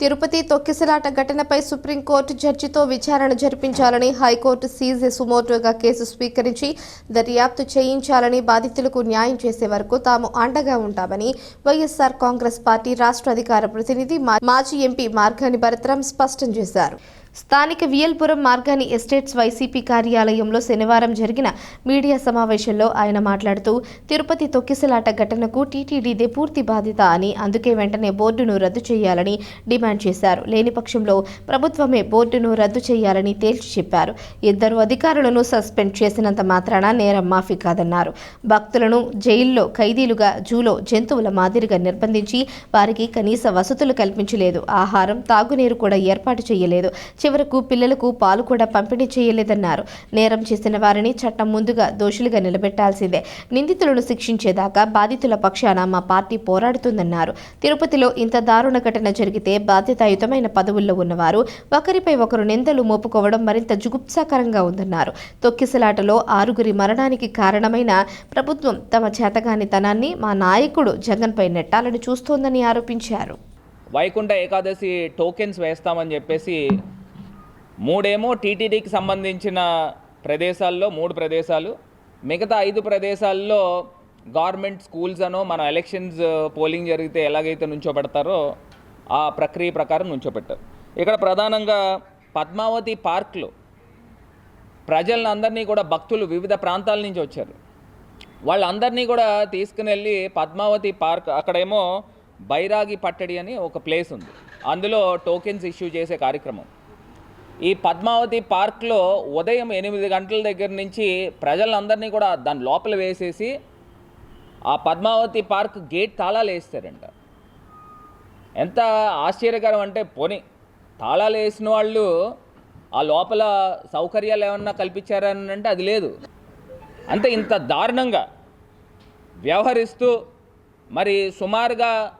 తిరుపతి తొక్కిసలాట ఘటనపై సుప్రీంకోర్టు జడ్జితో విచారణ జరిపించాలని హైకోర్టు సీజే సుమోటోగా కేసు స్వీకరించి దర్యాప్తు చేయించాలని బాధితులకు న్యాయం చేసే వరకు తాము అండగా ఉంటామని వైఎస్సార్ కాంగ్రెస్ పార్టీ రాష్ట్ర అధికార ప్రతినిధి మాజీ ఎంపీ మార్గాని భరత్రాం స్పష్టం చేశారు. స్థానిక వియల్పురం మార్గాని ఎస్టేట్స్ వైసీపీ కార్యాలయంలో శనివారం జరిగిన మీడియా సమావేశంలో ఆయన మాట్లాడుతూ తిరుపతి తొక్కిసలాట ఘటనకు టీటీడీదే పూర్తి బాధ్యత అని అందుకే వెంటనే బోర్డును రద్దు చేయాలని డిమాండ్ చేశారు. లేని పక్షంలో ప్రభుత్వమే బోర్డును రద్దు చేయాలని తేల్చి చెప్పారు. ఇద్దరు అధికారులను సస్పెండ్ చేసినంత మాత్రాన నేరం మాఫీ కాదన్నారు. భక్తులను జైల్లో ఖైదీలుగా జూలో జంతువుల మాదిరిగా నిర్బంధించి వారికి కనీస వసతులు కల్పించలేదు. ఆహారం తాగునీరు కూడా ఏర్పాటు చేయలేదు. చివరకు పిల్లలకు పాలు కూడా పంపిణీ చేయలేదన్నారు. నేరం చేసిన వారిని చట్టం ముందుగా దోషులుగా నిలబెట్టాల్సిందే. నిందితులను శిక్షించేదాకా బాధితుల పక్షాన మా పార్టీ పోరాడుతుందన్నారు. తిరుపతిలో ఇంత దారుణ ఘటన జరిగితే బాధ్యతాయుతమైన పదవుల్లో ఉన్నవారు ఒకరిపై ఒకరు నిందలు మోపుకోవడం మరింత జుగుప్సాకరంగా ఉందన్నారు. తొక్కిసలాటలో ఆరుగురి మరణానికి కారణమైన ప్రభుత్వం తమ చేతగానితనాన్ని మా నాయకుడు జగన్పై నెట్టాలని చూస్తోందని ఆరోపించారు. వైకుంఠ ఏకాదశి టోకెన్స్ వేస్తామని చెప్పేసి మూడేమో టీటీడీకి సంబంధించిన ప్రదేశాల్లో మూడు ప్రదేశాలు. మిగతా ఐదు ప్రదేశాల్లో గవర్నమెంట్ స్కూల్స్ అనో మన ఎలక్షన్స్ పోలింగ్ జరిగితే ఎలాగైతే నుంచోబెడతారో ఆ ప్రక్రియ ప్రకారం నుంచోబెట్టారు. ఇక్కడ ప్రధానంగా పద్మావతి పార్క్లో ప్రజలందరినీ కూడా భక్తులు వివిధ ప్రాంతాల నుంచి వచ్చారు. వాళ్ళందరినీ కూడా తీసుకుని వెళ్ళి పద్మావతి పార్క్ అక్కడేమో బైరాగి పట్టడి అని ఒక ప్లేస్ ఉంది. అందులో టోకెన్స్ ఇష్యూ చేసే కార్యక్రమం. ఈ పద్మావతి పార్క్లో ఉదయం ఎనిమిది గంటల దగ్గర నుంచి ప్రజలందరినీ కూడా దాని లోపల వేసేసి ఆ పద్మావతి పార్క్ గేట్ తాళాలు వేస్తారంట. ఎంత ఆశ్చర్యకరం అంటే పోనీ తాళాలు వేసిన వాళ్ళు ఆ లోపల సౌకర్యాలు ఏమన్నా కల్పించారని అంటే అది లేదు. అంతే ఇంత దారుణంగా వ్యవహరిస్తూ మరి సుమారుగా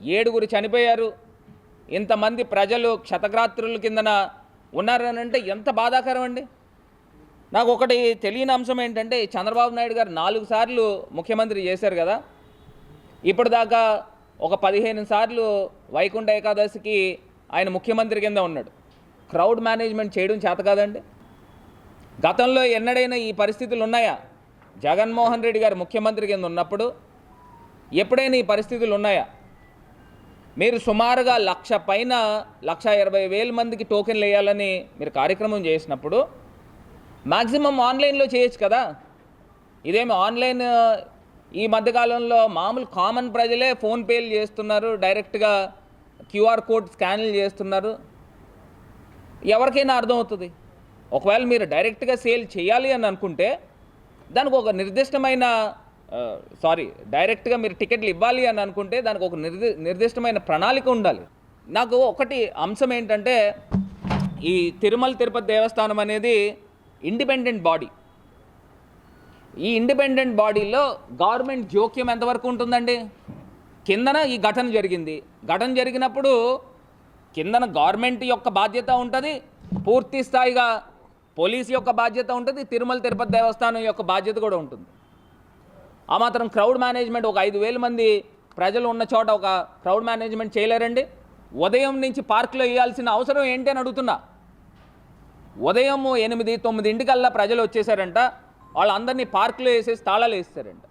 ఏడుగురు చనిపోయారు. ఇంతమంది ప్రజలు క్షతగ్రాత్రుల కిందన ఉన్నారని అంటే ఎంత బాధాకరం అండి నాకు ఒకటి తెలియని అంశం ఏంటంటే చంద్రబాబు నాయుడు గారు నాలుగు సార్లు ముఖ్యమంత్రి చేశారు కదా. ఇప్పటిదాకా దాకా ఒక పదిహేను సార్లు వైకుంఠ ఏకాదశికి ఆయన ముఖ్యమంత్రి కింద ఉన్నాడు. క్రౌడ్ మేనేజ్మెంట్ చేయడం చేత కాదండి. గతంలో ఎన్నడైనా ఈ పరిస్థితులు ఉన్నాయా? జగన్మోహన్ రెడ్డి గారు ముఖ్యమంత్రి కింద ఉన్నప్పుడు ఎప్పుడైనా ఈ పరిస్థితులు ఉన్నాయా? మీరు సుమారుగా లక్ష పైన లక్ష ఇరవై వేల మందికి టోకెన్లు వేయాలని మీరు కార్యక్రమం చేసినప్పుడు మ్యాక్సిమం ఆన్లైన్లో చేయొచ్చు కదా. ఇదేమి ఆన్లైన్ ఈ మధ్యకాలంలో మామూలు కామన్ ప్రజలే ఫోన్పేలు చేస్తున్నారు డైరెక్ట్గా క్యూఆర్ కోడ్ స్కాన్లు చేస్తున్నారు. ఎవరికైనా అర్థమవుతుంది. ఒకవేళ మీరు డైరెక్ట్గా సేల్ చేయాలి అని అనుకుంటే దానికి ఒక నిర్దిష్టమైన సారీ డైరెక్ట్గా మీరు టికెట్లు ఇవ్వాలి అని అనుకుంటే దానికి ఒక నిర్ది నిర్దిష్టమైన ప్రణాళిక ఉండాలి. నాకు ఒకటి అంశం ఏంటంటే ఈ తిరుమల తిరుపతి దేవస్థానం అనేది ఇండిపెండెంట్ బాడీ. ఈ ఇండిపెండెంట్ బాడీలో గవర్నమెంట్ జోక్యం ఎంతవరకు ఉంటుందండి? కిందన ఈ ఘటన జరిగింది. ఘటన జరిగినప్పుడు కిందన గవర్నమెంట్ యొక్క బాధ్యత ఉంటుంది పూర్తి స్థాయిగా పోలీస్ యొక్క బాధ్యత ఉంటుంది తిరుమల తిరుపతి దేవస్థానం యొక్క బాధ్యత కూడా ఉంటుంది. ఆ మాత్రం క్రౌడ్ మేనేజ్మెంట్ ఒక ఐదు వేల మంది ప్రజలు ఉన్న చోట ఒక క్రౌడ్ మేనేజ్మెంట్ చేయలేరండి. ఉదయం నుంచి పార్కులో వేయాల్సిన అవసరం ఏంటి అని అడుగుతున్నా. ఉదయం ఎనిమిది తొమ్మిది ఇంటికల్లా ప్రజలు వచ్చేసారంట. వాళ్ళందరినీ పార్కులో వేసేసి తాళాలు వేస్తారంట